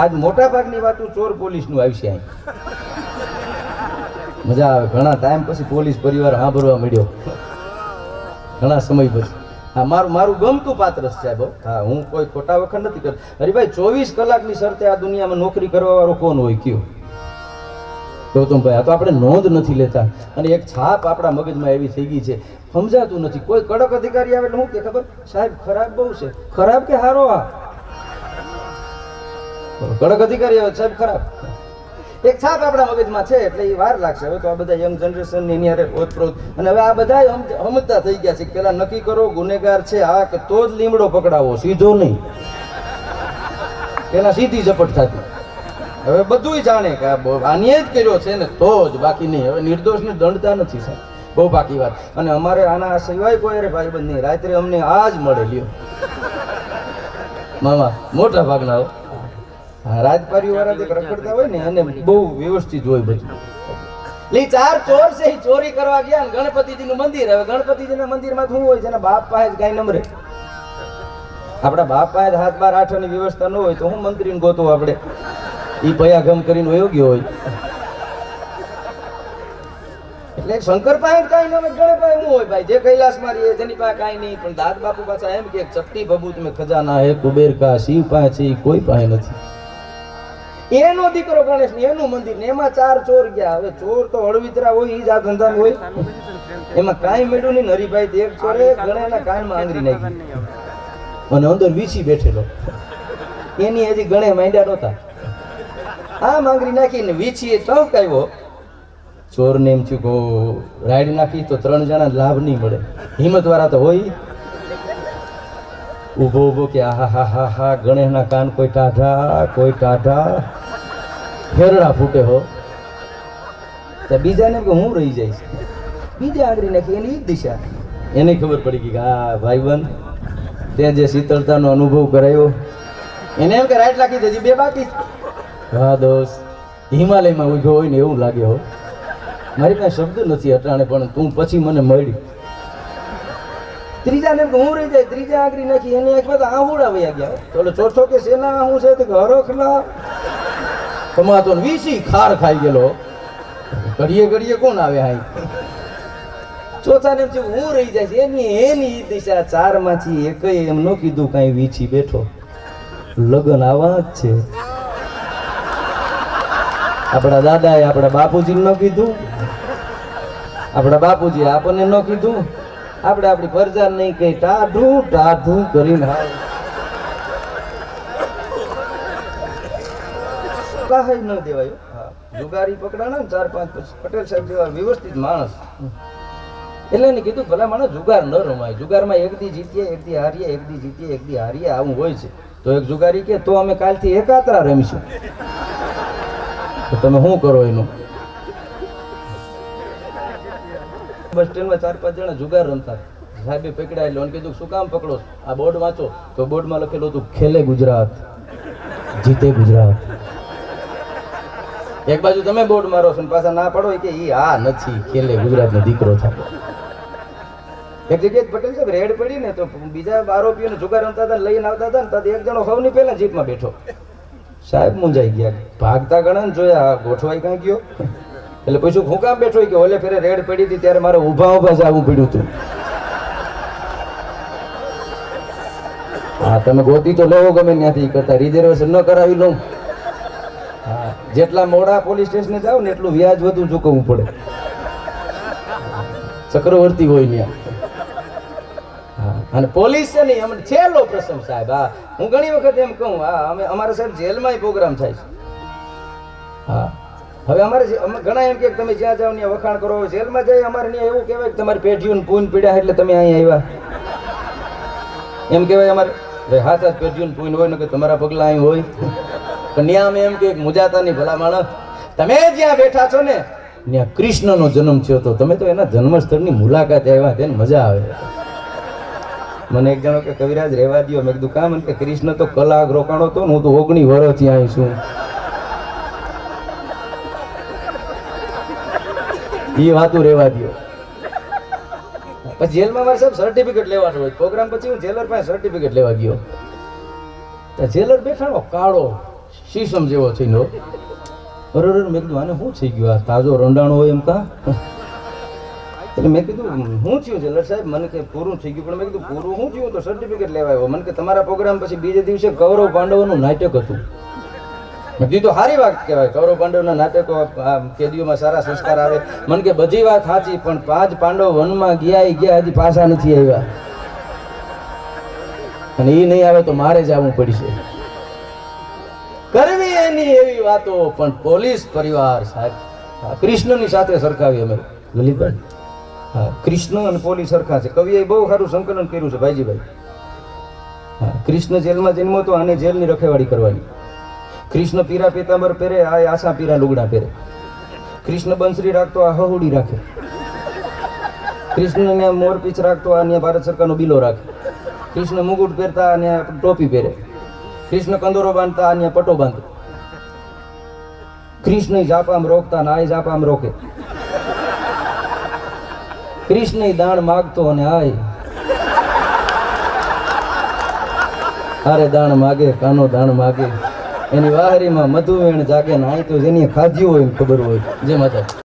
આજ મોટા ભાગની વાતો ચોર પોલીસનું આવશે અહીં. મજા આવે. ઘણા ટાઈમ પછી પોલીસ પરિવાર સાંભળવા મળ્યો. ઘણા સમય પછી. હા, મારું મારું ગમતું પાત્ર છે સાહેબ હા. હું કોઈ ખોટા વખત નથી કરતો. ભાઈ ચોવીસ કલાકની શરતે આ દુનિયામાં નોકરી કરવા વાળો કોણ હોય કયો? ગૌતમભાઈ, આ તો આપણે નોંધ નથી લેતા. અને એક છાપ આપણા મગજમાં એવી થઈ ગઈ છે. સમજાતું નથી. કોઈ કડક અધિકારી આવે એટલે શું કે ખબર? સાહેબ, ખરાબ બહુ છે. ખરાબ કે હારો આ? કડક અધિકારી આવે સાહેબ, ખરાબ. એક છાપ આપણા મગજમાં છે, એટલે એ વાર લાગશે. હવે તો આ બધા યંગ જનરેશનની એની ઓતપ્રોત. અને હવે આ બધા હમતા થઈ ગયા છે. પેલા નક્કી કરો, ગુનેગાર છે આ કે તો જ લીમડો પકડાવો, સીધો નહીં. પેલા સીધી ઝપટ થતી. હવે બધુંય જાણે કે આને જ કર્યો છે ને, તો જ બાકી નહીં. હવે નિર્દોષને દંડતા નથી, સાહેબ. બહુ બાકી વાત. અને અમારે આના સિવાય કોઈ અરે ભાઈબંધ નહીં. રાત્રે અમને આ જ મળે, લ્યો. મામા, મોટા ભાગના રાજપારી વાળા જે રખડતા હોય ને એને બહુ વ્યવસ્થિત હોય બધું. લે ચાર ચોર છે ચોરી કરવા ગયા ને ગણપતિજીનું મંદિર. હવે ગણપતિજીના મંદિરમાં શું હોય છે બાપ પાસે જ કાંઈ નમરે. આપણા બાપ પાસે હાથ બાર આઠની વ્યવસ્થા ન હોય તો હું મંત્રીને ગોતો આપણે. પયા ગમ કરીને યોગ્ય હોય. એટલે શંકર પાસે કાંઈ ન હોય ગણે પાસે શું હોય ભાઈ? જે કૈલાસમાં એ જેની પાસે કાંઈ નહીં. પણ દાદ બાપુ પાછા એમ કે ચપટી ભભૂત મેં ખજાના હે કુબેર કા શિવ પાસે છે કોઈ પાસે નથી. એનો દીકરો ગણેશ ને એનું મંદિર ને એમાં ચાર ચોર ગયા. હવે ચોર તો હળવિતરા હોય, ઈ જ આ ધંધા હોય. એમાં કાંઈ મેળ્યું નહીં. ને હરિભાઈ દેવ ચોરે ગણેના કાનમાં આંગરી નાખી. અને અંદર વીસી બેઠેલો. એની હજી ગણે માંડ્યા નહોતા. આ માંગરી નાખીને વીછી આવ્યો. ચોરને એમ થયું કહો રાઈડ નાખી તો ત્રણ જણા લાભ નહીં મળે. હિંમત વાળા તો હોય. ઊભો ઊભો કે આહા હા હા હા, ગણેશના કાન કોઈ ટાઢા કોઈ ટાઢા. ફેરડા ફૂટે હો. તો બીજાને કે હું રહી જઈશ. બીજા આંગળી નાખી એની જ દિશા. એને ખબર પડી ગઈ કે આ ભાઈબંધ તે જે શીતળતાનો અનુભવ કરાયો, એને એમ કે રાઈટ લાગી દેજી બે બાકી. હા દોસ્ત, હિમાલયમાં ઊભો હોય ને એવું લાગે હો. મારી પાસે શબ્દ નથી અટાણે, પણ તું પછી મને મળી. ત્રીજા ને હું રહી જાય, ત્રીજા આંગળી નાખી, એની એક બધા આહુડા વયા ગયા તો ચોથો કે શેના હું છે? તો કે ને વીસી, ખાર ખાઈ ગયેલો. ઘડીએ ઘડીએ કોણ આવે હાઈ ચોથા ને એમ હું રહી જાય છે. એની એની દિશા ચારમાંથી એક એમ ન કીધું કાંઈ વીછી બેઠો. લગન આવા જ છે. આપણા દાદાએ આપણા બાપુજીને ન કીધું. આપણા બાપુજી આપણને ન કીધું. આપણે આપણી ફરજા નહીં કઈ ટાઢું ટાઢું કરીને હાલ તમે શું કરો એનું? બસ સ્ટેન્ડમાં ચાર પાંચ જણા જુગાર રમતા. સાહેબે પકડાય કીધું, શું કામ પકડો આ બોર્ડ વાંચો. તો બોર્ડમાં લખેલું હતું, ખેલે ગુજરાત. જીતે ગુજરાત. એક બાજુ તમે બોર્ડ મારો છો ને પાછા ના પાડો કે ઈ આ નથી ખેલે ગુજરાતનો દીકરો થાય. એક જગ્યાએ પટેલ સાહેબ રેડ પડી ને તો બીજા આરોપીઓને જુગાર રમતા હતા લઈને આવતા હતા ને ત્યાંથી એક જણો સૌની પહેલા જીપમાં બેઠો. સાહેબ મુંજાઈ ગયા. ભાગતા ગણા ને જોયા ગોઠવાઈ ક્યાં ગયો? એટલે પૂછ્યું, હું કામ બેઠો કે ઓલે ફેરે રેડ પડી હતી ત્યારે મારે ઊભા ઊભા જવું પડ્યું હતું. હા, તમે ગોતી તો લેવો ગમે ત્યાંથી, કરતા રિઝર્વેશન ન કરાવી લઉં. જેટલા મોડા પોલીસ સ્ટેશને જાવ ને એટલું વ્યાજ વધુ ચૂકવવું પડે. ચક્રવર્તી હોય હા, અને પોલીસ છે ને એમ છેલ્લો પ્રસંગ સાહેબ હા. હું ઘણી વખત એમ કહું હા અમે અમારા સાહેબ જેલમાં પ્રોગ્રામ થાય છે. હા. હવે અમારે અમે ઘણા એમ કે તમે જ્યાં જાઓ ત્યાં વખાણ કરો જેલમાં જાય અમારે ત્યાં એવું કહેવાય કે તમારી પેઢીઓને પૂન પીડ્યા એટલે તમે અહીંયા આવ્યા. એમ કહેવાય અમારે હાથ હાથ પેઢીઓને પૂન હોય ને કે તમારા પગલાં અહીં હોય. પણ ત્યાં એમ કે મુજાતાની ભલા માણસ તમે જ્યાં બેઠા છો ને, ત્યાં કૃષ્ણનો જન્મ થયો તો તમે તો એના જન્મસ્થળની મુલાકાત આવ્યા, તેને મજા આવે. મને એક જણો કે, કવિરાજ, રહેવા દ્યો. મેં કીધું કામ કે, કૃષ્ણ તો કલાક રોકાણો હતો ને, હું તો ઓગણી વર્ષથી અહીં છું. એ વાતું રહેવા દ્યો. પછી જેલમાં મારે સાહેબ સર્ટિફિકેટ લેવાનું હોય. પ્રોગ્રામ પછી હું જેલર પાસે સર્ટિફિકેટ લેવા ગયો. જેલર બેઠાનો કાળો શીશમ જેવો થઈને હો. અરે મેં કીધું, આને શું થઈ ગયું? આ તાજો રંડાણો હોય એમ કા? એટલે મેં કીધું હું થયું જલર સાહેબ, મને કે પૂરું થઈ ગયું. પણ મેં કીધું, પૂરું શું થયું? તો સર્ટિફિકેટ લેવા આવ્યો. મને કે, તમારા પ્રોગ્રામ પછી બીજે દિવસે કૌરવ પાંડવોનું નાટક હતું. મેં કીધું સારી વાત કહેવાય. કૌરવ પાંડવના નાટકો કેદીઓમાં સારા સંસ્કાર આવે. મને કે, બધી વાત સાચી, પણ પાંચ પાંડવ વનમાં ગયા ગયા હજી પાછા નથી આવ્યા. અને એ નહીં આવે તો મારે જ આવવું પડશે. કરવી એવી વાતો પણ પોલીસ પરિવાર સાહેબ કૃષ્ણની સાથે સરખાવી અમે. લલિતભાઈ? હા કૃષ્ણ અને પોલીસ સરખા છે. કવિએ બહુ સારું સંકલન કર્યું છે ભાઈજીભાઈ. હા કૃષ્ણ જેલમાં જન્મો તો આને જેલની રખેવાળી કરવાની. કૃષ્ણ પીરા પીતાંબર પહેરે આ આશા પીરા લુગડા પહેરે. કૃષ્ણ બંસરી રાખતો આ હહુડી રાખે. કૃષ્ણને મોર પીછ રાખતો આ ને ભારત સરકારનો બિલો રાખે. કૃષ્ણ મુગુટ પહેરતા અને ટોપી પહેરે. કૃષ્ણ કંદોરો બાંધતા અને પટો બાંધે. કૃષ્ણ જાપામ રોકતા ને આ જાપામ રોકે. કૃષ્ણ દાણ માગતો અને આય. અરે દાણ માગે, કાનો દાણ માગે. એની વાહરીમાં મધુવેણ જાગે ને આય તો જેની ખાધ્યું હોય ખબર હોય. જે માતા